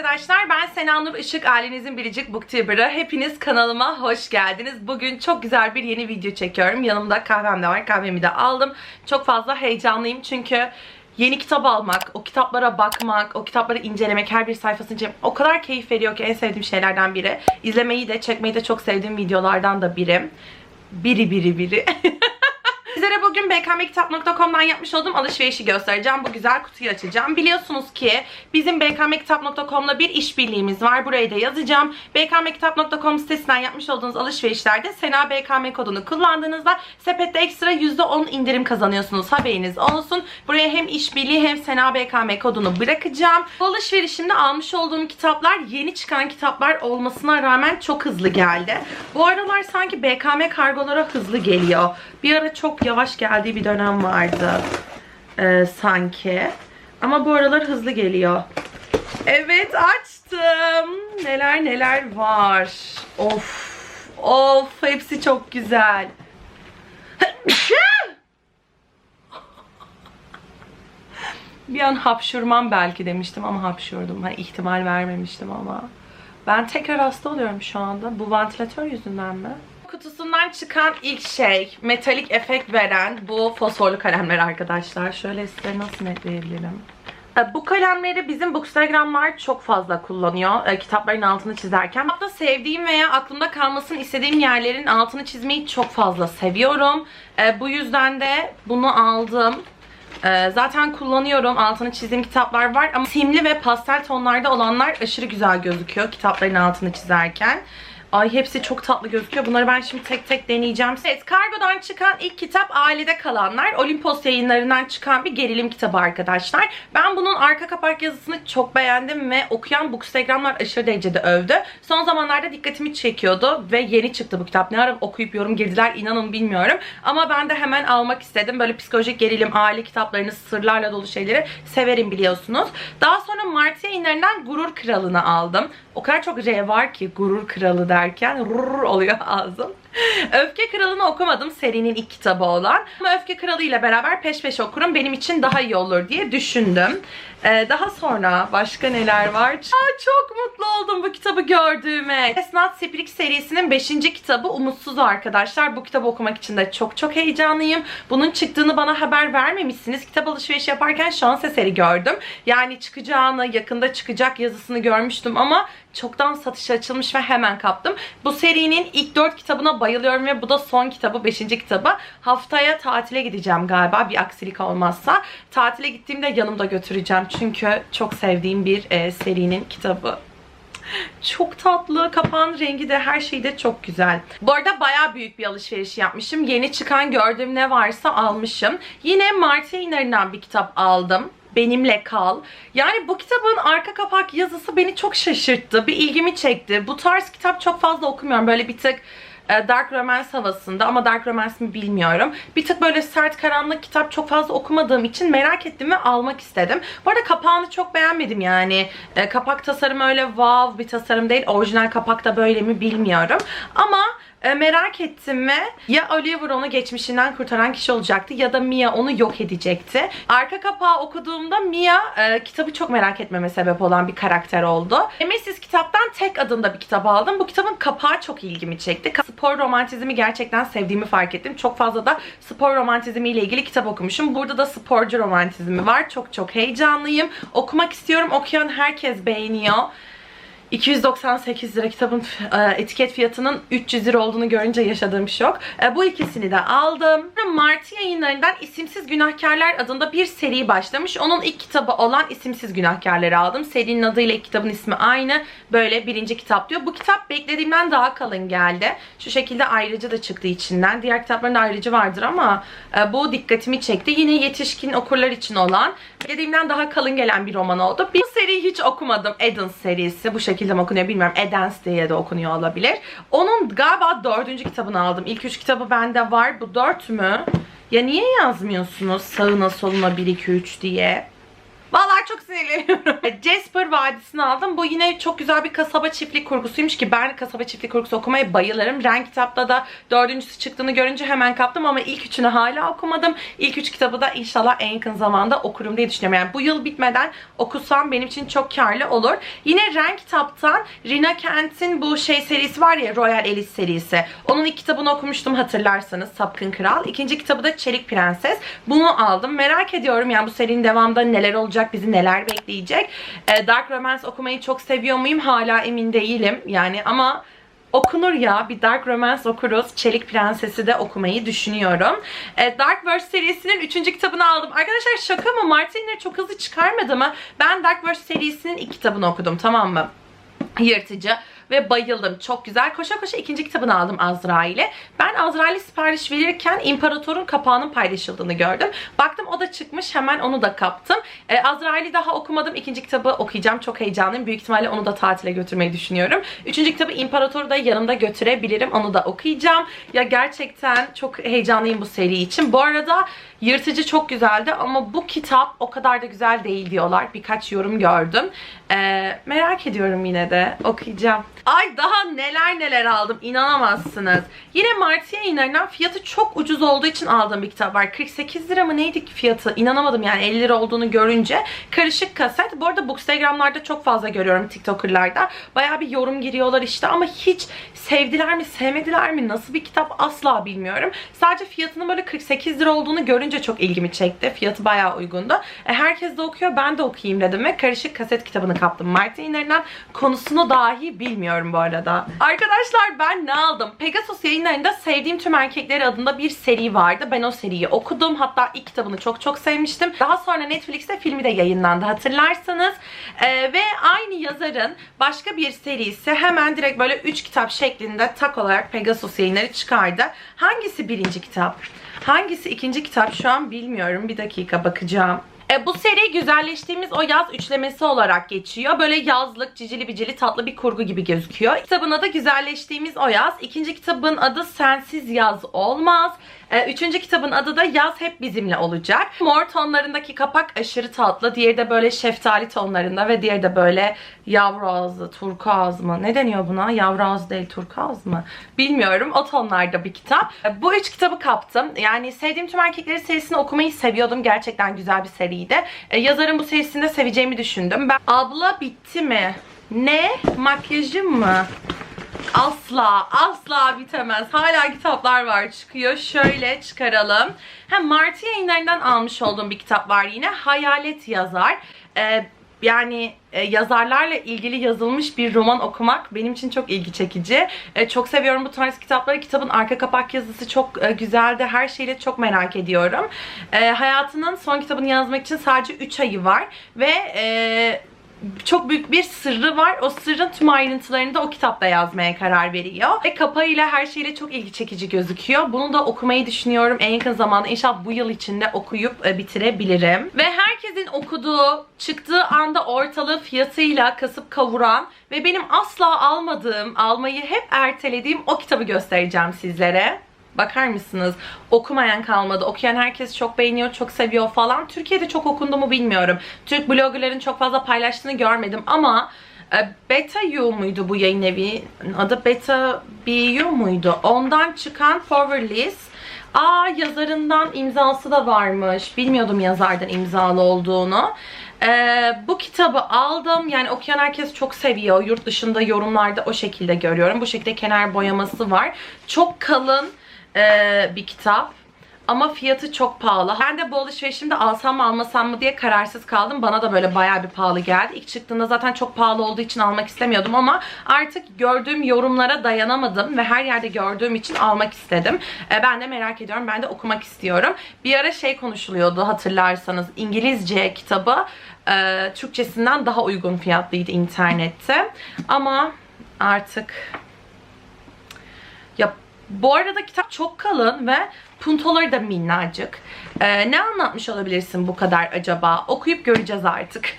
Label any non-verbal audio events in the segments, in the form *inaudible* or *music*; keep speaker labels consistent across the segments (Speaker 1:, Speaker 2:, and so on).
Speaker 1: arkadaşlar ben Sena Nur Işık ailenizin biricik booktuber'ı. Hepiniz kanalıma hoş geldiniz. Bugün çok güzel bir yeni video çekiyorum. Yanımda kahvem de var. Kahvemi de aldım. Çok fazla heyecanlıyım çünkü yeni kitap almak, o kitaplara bakmak, o kitapları incelemek, her bir sayfasını incelemek o kadar keyif veriyor ki en sevdiğim şeylerden biri. İzlemeyi de çekmeyi de çok sevdiğim videolardan da biri. Biri biri biri. *laughs* Sizlere bugün bkmkitap.com'dan yapmış olduğum alışverişi göstereceğim. Bu güzel kutuyu açacağım. Biliyorsunuz ki bizim bkmkitap.com'la bir işbirliğimiz var. Burayı da yazacağım. bkmkitap.com sitesinden yapmış olduğunuz alışverişlerde Sena BKM kodunu kullandığınızda sepette ekstra %10 indirim kazanıyorsunuz. Haberiniz olsun. Buraya hem işbirliği hem Sena BKM kodunu bırakacağım. Bu alışverişimde almış olduğum kitaplar yeni çıkan kitaplar olmasına rağmen çok hızlı geldi. Bu aralar sanki BKM kargolara hızlı geliyor. Bir ara çok yavaş geldiği bir dönem vardı. Ee, sanki. Ama bu aralar hızlı geliyor. Evet açtım. Neler neler var. Of. Of hepsi çok güzel. Bir an hapşurmam belki demiştim ama hapşurdum. Hani ihtimal vermemiştim ama. Ben tekrar hasta oluyorum şu anda. Bu vantilatör yüzünden mi? Kutusundan çıkan ilk şey metalik efekt veren bu fosforlu kalemler arkadaşlar. Şöyle size nasıl netleyebilirim? E, Bu kalemleri bizim Bookstagram'lar çok fazla kullanıyor e, kitapların altını çizerken. Hatta sevdiğim veya aklımda kalmasını istediğim yerlerin altını çizmeyi çok fazla seviyorum. E, bu yüzden de bunu aldım. Zaten kullanıyorum. Altını çizdiğim kitaplar var ama simli ve pastel tonlarda olanlar aşırı güzel gözüküyor kitapların altını çizerken. Ay hepsi çok tatlı gözüküyor. Bunları ben şimdi tek tek deneyeceğim. Evet, kargodan çıkan ilk kitap Ailede Kalanlar. Olimpos yayınlarından çıkan bir gerilim kitabı arkadaşlar. Ben bunun arka kapak yazısını çok beğendim ve okuyan Bookstagram'lar aşırı derecede övdü. Son zamanlarda dikkatimi çekiyordu ve yeni çıktı bu kitap. Ne ara okuyup yorum girdiler inanın bilmiyorum. Ama ben de hemen almak istedim. Böyle psikolojik gerilim, aile kitaplarını, sırlarla dolu şeyleri severim biliyorsunuz. Daha sonra Mart yayınlarından Gurur Kralı'nı aldım. O kadar çok R var ki Gurur Kralı derken rrr oluyor *laughs* ağzım. Öfke Kralı'nı okumadım serinin ilk kitabı olan. Ama Öfke Kralı ile beraber peş peşe okurum. Benim için daha iyi olur diye düşündüm. Ee, daha sonra başka neler var? Aa, çok mutlu oldum bu kitabı gördüğüme. Esnat Siprik serisinin 5. kitabı Umutsuz arkadaşlar. Bu kitabı okumak için de çok çok heyecanlıyım. Bunun çıktığını bana haber vermemişsiniz. Kitap alışverişi yaparken şans eseri gördüm. Yani çıkacağını, yakında çıkacak yazısını görmüştüm ama çoktan satışa açılmış ve hemen kaptım. Bu serinin ilk 4 kitabına bayılıyorum ve bu da son kitabı, 5. kitabı. Haftaya tatile gideceğim galiba bir aksilik olmazsa. Tatile gittiğimde yanımda götüreceğim çünkü çok sevdiğim bir e, serinin kitabı. Çok tatlı. Kapağın rengi de her şey de çok güzel. Bu arada baya büyük bir alışveriş yapmışım. Yeni çıkan gördüğüm ne varsa almışım. Yine Mart yayınlarından bir kitap aldım. Benimle Kal. Yani bu kitabın arka kapak yazısı beni çok şaşırttı. Bir ilgimi çekti. Bu tarz kitap çok fazla okumuyorum. Böyle bir tık dark romance havasında ama dark romance mi bilmiyorum. Bir tık böyle sert karanlık kitap çok fazla okumadığım için merak ettim ve almak istedim. Bu arada kapağını çok beğenmedim yani. E, kapak tasarımı öyle wow bir tasarım değil. Orijinal kapak da böyle mi bilmiyorum. Ama e, merak ettim ve ya Oliver onu geçmişinden kurtaran kişi olacaktı ya da Mia onu yok edecekti. Arka kapağı okuduğumda Mia e, kitabı çok merak etmeme sebep olan bir karakter oldu. Emesis kitaptan tek adında bir kitap aldım. Bu kitabın kapağı çok ilgimi çekti. Spor romantizmi gerçekten sevdiğimi fark ettim. Çok fazla da spor romantizmi ile ilgili kitap okumuşum. Burada da sporcu romantizmi var. Çok çok heyecanlıyım. Okumak istiyorum. Okuyan herkes beğeniyor. 298 lira kitabın e, etiket fiyatının 300 lira olduğunu görünce yaşadığım şok. E, bu ikisini de aldım. Mart yayınlarından İsimsiz Günahkarlar adında bir seri başlamış. Onun ilk kitabı olan İsimsiz Günahkarları aldım. Serinin adıyla ilk kitabın ismi aynı. Böyle birinci kitap diyor. Bu kitap beklediğimden daha kalın geldi. Şu şekilde ayrıcı da çıktı içinden. Diğer kitapların ayrıcı vardır ama e, bu dikkatimi çekti. Yine yetişkin okurlar için olan beklediğimden daha kalın gelen bir roman oldu. Bir seriyi hiç okumadım. Eden serisi. Bu şekilde mi okunuyor bilmiyorum. Edens diye de okunuyor olabilir. Onun galiba dördüncü kitabını aldım. İlk üç kitabı bende var. Bu dört mü? Ya niye yazmıyorsunuz sağına soluna 1 2 3 diye? Vallahi çok sinirleniyorum. *laughs* Jasper Vadisi'ni aldım. Bu yine çok güzel bir kasaba çiftlik kurgusuymuş ki ben kasaba çiftlik kurgusu okumaya bayılırım. Renk kitapta da dördüncüsü çıktığını görünce hemen kaptım ama ilk üçünü hala okumadım. İlk üç kitabı da inşallah en yakın zamanda okurum diye düşünüyorum. Yani bu yıl bitmeden okusam benim için çok karlı olur. Yine Renk kitaptan Rina Kent'in bu şey serisi var ya Royal Alice serisi. Onun ilk kitabını okumuştum hatırlarsanız Sapkın Kral. İkinci kitabı da Çelik Prenses. Bunu aldım. Merak ediyorum yani bu serinin devamında neler olacak, bizi neler bekleyecek. Ee, Dark Romance okumayı çok seviyor muyum? Hala emin değilim. Yani ama okunur ya. Bir Dark Romance okuruz. Çelik Prenses'i de okumayı düşünüyorum. Ee, Dark Verse serisinin 3. kitabını aldım. Arkadaşlar şaka mı? Martin'leri çok hızlı çıkarmadı mı? Ben Dark Verse serisinin ilk kitabını okudum tamam mı? Yırtıcı ve bayıldım. Çok güzel. Koşa koşa ikinci kitabını aldım Azrail'e. Ben Azrail'e sipariş verirken İmparator'un kapağının paylaşıldığını gördüm. Baktım o da çıkmış. Hemen onu da kaptım. Ee, Azrail'i daha okumadım. İkinci kitabı okuyacağım. Çok heyecanlıyım. Büyük ihtimalle onu da tatile götürmeyi düşünüyorum. Üçüncü kitabı İmparator'u da yanımda götürebilirim. Onu da okuyacağım. Ya gerçekten çok heyecanlıyım bu seri için. Bu arada Yırtıcı çok güzeldi ama bu kitap o kadar da güzel değil diyorlar. Birkaç yorum gördüm. Ee, merak ediyorum yine de. Okuyacağım. Ay daha neler neler aldım. inanamazsınız. Yine Mart yayınlarından fiyatı çok ucuz olduğu için aldığım bir kitap var. 48 lira mı neydi ki fiyatı? İnanamadım yani 50 lira olduğunu görünce. Karışık kaset. Bu arada Bookstagram'larda çok fazla görüyorum TikToker'larda. Baya bir yorum giriyorlar işte ama hiç sevdiler mi sevmediler mi nasıl bir kitap asla bilmiyorum. Sadece fiyatının böyle 48 lira olduğunu görünce çok ilgimi çekti. Fiyatı bayağı uygundu. E, herkes de okuyor ben de okuyayım dedim ve karışık kaset kitabını kaptım. Mart yayınlarından konusunu dahi bilmiyorum bu arada. Arkadaşlar ben ne aldım? Pegasus yayınlarında Sevdiğim Tüm Erkekleri adında bir seri vardı. Ben o seriyi okudum. Hatta ilk kitabını çok çok sevmiştim. Daha sonra Netflix'te filmi de yayınlandı hatırlarsanız. E, ve aynı yazarın başka bir serisi hemen direkt böyle 3 kitap şeklinde tak olarak Pegasus yayınları çıkardı. Hangisi birinci kitap? Hangisi ikinci kitap şu an bilmiyorum. Bir dakika bakacağım. E, bu seri güzelleştiğimiz o yaz üçlemesi olarak geçiyor. Böyle yazlık, cicili bicili tatlı bir kurgu gibi gözüküyor. Kitabın adı güzelleştiğimiz o yaz. İkinci kitabın adı sensiz yaz olmaz. E, üçüncü kitabın adı da yaz hep bizimle olacak. Mor tonlarındaki kapak aşırı tatlı. Diğeri de böyle şeftali tonlarında ve diğeri de böyle yavru ağzı, turkuaz mı? Ne deniyor buna? Yavru ağzı değil, turkuaz mı? Bilmiyorum. O tonlarda bir kitap. E, bu üç kitabı kaptım. Yani Sevdiğim Tüm Erkekleri serisini okumayı seviyordum. Gerçekten güzel bir seriydi. E, yazarın bu serisini de seveceğimi düşündüm. Ben abla bitti mi? Ne? Makyajım mı? Asla, asla bitemez. Hala kitaplar var çıkıyor. Şöyle çıkaralım. Hem Martı yayınlarından almış olduğum bir kitap var yine. Hayalet yazar. Ee, yani e, yazarlarla ilgili yazılmış bir roman okumak benim için çok ilgi çekici. E, çok seviyorum bu tarz kitapları. Kitabın arka kapak yazısı çok e, güzeldi. Her şeyle çok merak ediyorum. E, hayatının son kitabını yazmak için sadece 3 ayı var. Ve e, çok büyük bir sırrı var. O sırrın tüm ayrıntılarını da o kitapta yazmaya karar veriyor. Ve kapağıyla her şeyle çok ilgi çekici gözüküyor. Bunu da okumayı düşünüyorum. En yakın zamanda inşallah bu yıl içinde okuyup e, bitirebilirim. Ve herkesin okuduğu, çıktığı anda ortalığı fiyatıyla kasıp kavuran ve benim asla almadığım, almayı hep ertelediğim o kitabı göstereceğim sizlere. Bakar mısınız? Okumayan kalmadı. Okuyan herkes çok beğeniyor, çok seviyor falan. Türkiye'de çok okundu mu bilmiyorum. Türk bloggerların çok fazla paylaştığını görmedim ama e, Beta U muydu bu yayın evi? Adı Beta BU muydu? Ondan çıkan Powerless. Aa yazarından imzası da varmış. Bilmiyordum yazardan imzalı olduğunu. Ee, bu kitabı aldım. Yani okuyan herkes çok seviyor. Yurt dışında yorumlarda o şekilde görüyorum. Bu şekilde kenar boyaması var. Çok kalın ee, bir kitap. Ama fiyatı çok pahalı. Ben de bu alışverişimde alsam mı almasam mı diye kararsız kaldım. Bana da böyle bayağı bir pahalı geldi. İlk çıktığında zaten çok pahalı olduğu için almak istemiyordum ama artık gördüğüm yorumlara dayanamadım ve her yerde gördüğüm için almak istedim. Ee, ben de merak ediyorum. Ben de okumak istiyorum. Bir ara şey konuşuluyordu hatırlarsanız. İngilizce kitabı e, Türkçesinden daha uygun fiyatlıydı internette. Ama artık bu arada kitap çok kalın ve puntoları da minnacık. Ee, ne anlatmış olabilirsin bu kadar acaba? Okuyup göreceğiz artık. *laughs*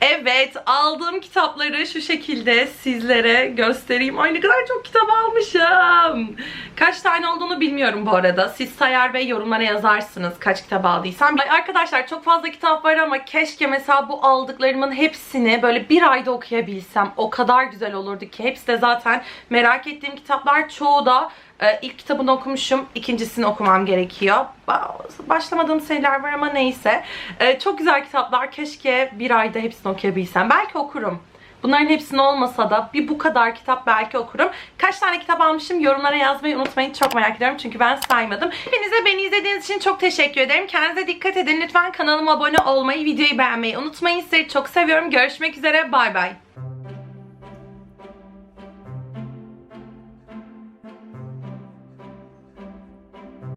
Speaker 1: Evet aldığım kitapları şu şekilde sizlere göstereyim. Ay ne kadar çok kitap almışım. Kaç tane olduğunu bilmiyorum bu arada. Siz sayar ve yorumlara yazarsınız kaç kitap aldıysam. Ay arkadaşlar çok fazla kitap var ama keşke mesela bu aldıklarımın hepsini böyle bir ayda okuyabilsem. O kadar güzel olurdu ki. Hepsi de zaten merak ettiğim kitaplar. Çoğu da ee, ilk kitabını okumuşum. ikincisini okumam gerekiyor. Ba- Başlamadığım şeyler var ama neyse. Ee, çok güzel kitaplar. Keşke bir ayda hepsini okuyabilsem. Belki okurum. Bunların hepsini olmasa da bir bu kadar kitap belki okurum. Kaç tane kitap almışım yorumlara yazmayı unutmayın. Çok merak ediyorum çünkü ben saymadım. Hepinize beni izlediğiniz için çok teşekkür ederim. Kendinize dikkat edin. Lütfen kanalıma abone olmayı, videoyu beğenmeyi unutmayın. Sizleri çok seviyorum. Görüşmek üzere. Bay bay.